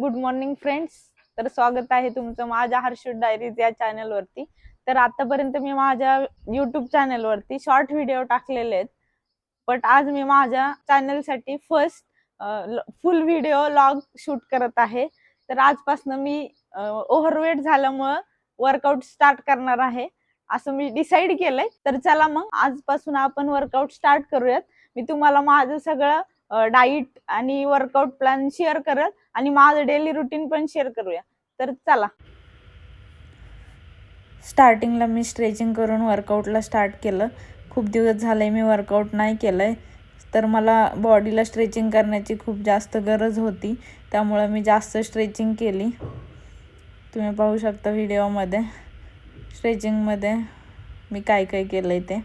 Good morning friends. तर स्वागत आहे तुमचं माझ्या हर्षूट डायरीज या चॅनलवरती तर आतापर्यंत मी माझ्या युट्यूब चॅनलवरती शॉर्ट व्हिडिओ टाकलेले आहेत. बट आज मी माझ्या चॅनलसाठी first full video log shoot करत आहे. तर आजपासून मी ओव्हरवेट झाल्यामुळं वर्कआउट स्टार्ट करणार आहे. असं मी डिसाईड केलंय. तर चला मग आजपासून आपण वर्कआउट स्टार्ट करूयात. मी तुम्हाला माझं सगळं डाईट आणि वर्कआउट प्लॅन शेअर करत आणि माझं डेली रुटीन पण शेअर करूया. तर चला. स्टार्टिंगला मी स्ट्रेचिंग करून वर्कआउटला स्टार्ट केलं. खूप दिवस झाले मी वर्कआउट नाही केलं आहे तर मला बॉडीला स्ट्रेचिंग करण्याची खूप जास्त गरज होती. त्यामुळं मी जास्त स्ट्रेचिंग केली. तुम्ही पाहू शकता व्हिडिओमध्ये स्ट्रेचिंगमध्ये मी काय काय केलं आहे ते.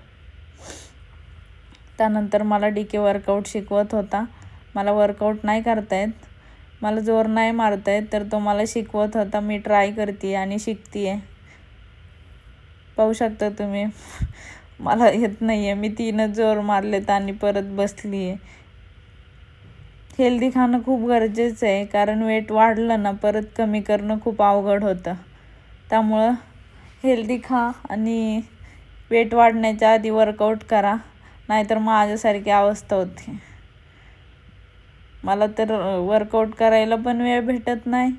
त्यानंतर मला डी के वर्कआउट शिकवत होता. मला वर्कआउट नाही करता येत मला जोर नाही मारता येत तर तो मला शिकवत होता मी ट्राय करते आणि शिकते आहे पाहू शकता तुम्ही. मला येत नाही आहे मी तीनच जोर मारलेत आणि परत बसली आहे हेल्दी खाणं खूप गरजेचं आहे कारण वेट वाढलं ना परत कमी करणं खूप अवघड होतं. त्यामुळं हेल्दी खा आणि वेट वाढण्याच्या आधी वर्कआउट करा. नाहीतर माझ्यासारखी अवस्था होती. मला तर वर्कआउट करायला पण वेळ भेटत नाही.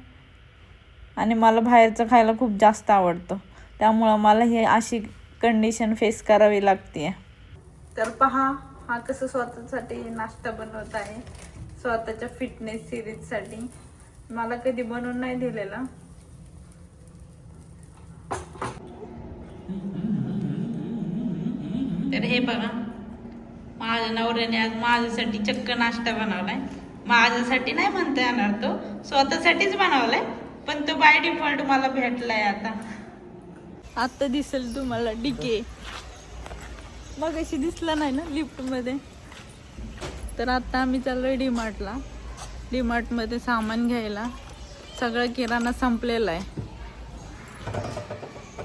आणि मला बाहेरचं खायला खूप जास्त आवडतं. त्यामुळं मला हे अशी कंडिशन फेस करावी लागते तर पहा हा कसं स्वतःसाठी नाश्ता बनवत आहे. स्वतःच्या फिटनेस सिरीजसाठी मला कधी बनवून नाही दिलेला. तर हे बघा. माझ्या नवऱ्याने आज माझ्यासाठी चक्क नाश्ता बनवलाय. माझ्यासाठी नाही म्हणता येणार तो स्वतःसाठीच बनवलाय पण तो बाय डिफॉल्ट मला भेटलाय आता. आता दिसेल तुम्हाला डिके मग अशी दिसला नाही ना लिफ्टमध्ये तर आता आम्ही चाललोय डीमार्टला डीमार्टमध्ये सामान घ्यायला. सगळं किराणा संपलेला आहे.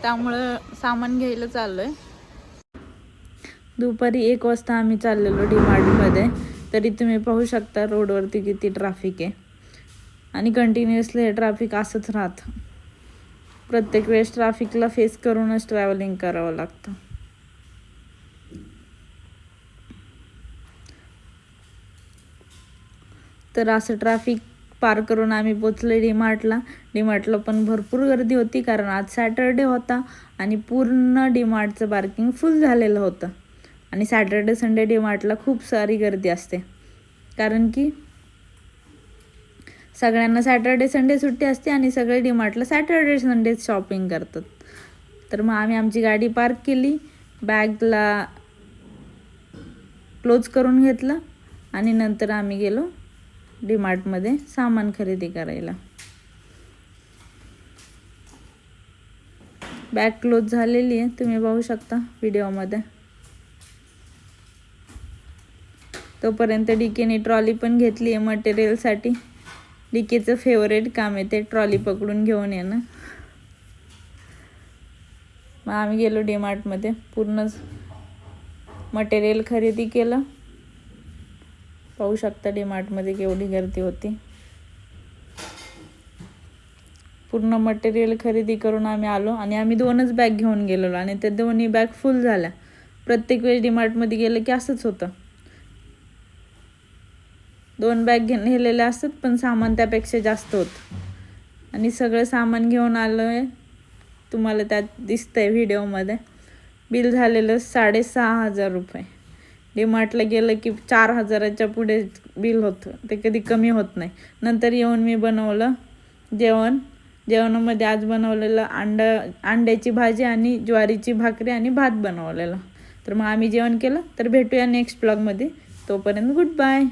त्यामुळं सामान घ्यायला चाललोय. दुपारी एक वाजता आम्ही चाललेलो डीमार्टमध्ये तरी तुम्ही पाहू शकता रोडवरती किती ट्रॅफिक आहे. आणि कंटिन्युअसली हे ट्रॅफिक असंच राहतं. प्रत्येक वेळेस ट्रॅफिकला फेस करूनच ट्रॅव्हलिंग करावं लागतं. तर असं ट्रॅफिक पार करून आम्ही पोचलो डीमार्टला डीमार्टला पण भरपूर गर्दी होती कारण आज सॅटरडे होता आणि पूर्ण डीमार्टचं पार्किंग फुल झालेलं होतं. आणि सॅटर्डे संडे डीमार्टला खूप सारी गर्दी असते. कारण की सगळ्यांना सॅटर्डे संडे सुट्टी असते आणि सगळे डीमार्टला सॅटर्डे संडे शॉपिंग करतात. तर मग आम्ही आमची गाडी पार्क केली बॅगला क्लोज करून घेतलं आणि नंतर आम्ही गेलो डीमार्टमध्ये सामान खरेदी करायला. बॅग क्लोज झालेली आहे तुम्ही पाहू शकता व्हिडिओमध्ये. तोपर्यंत डीकेने ट्रॉली पण घेतली आहे मटेरियलसाठी. डीकेचं फेवरेट काम आहे ते ट्रॉली पकडून घेऊन येणं. मग आम्ही गेलो डीमार्टमध्ये पूर्णच मटेरियल खरेदी केलं. पाहू शकता डीमार्टमध्ये केवढी गर्दी होती. पूर्ण मटेरियल खरेदी करून आम्ही आलो आणि आम्ही दोनच बॅग घेऊन गेलेलो आणि त्या दोन्ही बॅग फुल झाल्या. प्रत्येक वेळेस डीमार्टमध्ये गेलं की असंच होतं. दोन बॅग घे नेलेल्या असतात पण सामान त्यापेक्षा जास्त होतं. आणि सगळं सामान घेऊन आलो आहे तुम्हाला त्यात दिसतंय व्हिडिओमध्ये. बिल झालेलं साडेसहा हजार रुपये. डीमार्टला गेलं की चार हजाराच्या पुढे बिल होतं. ते कधी कमी होत नाही. नंतर येऊन मी बनवलं जेवण. जेवणामध्ये आज बनवलेलं अंड अंड्याची भाजी आणि ज्वारीची भाकरी आणि भात बनवलेला. तर मग आम्ही जेवण केलं. तर भेटूया नेक्स्ट ब्लॉगमध्ये तोपर्यंत गुड बाय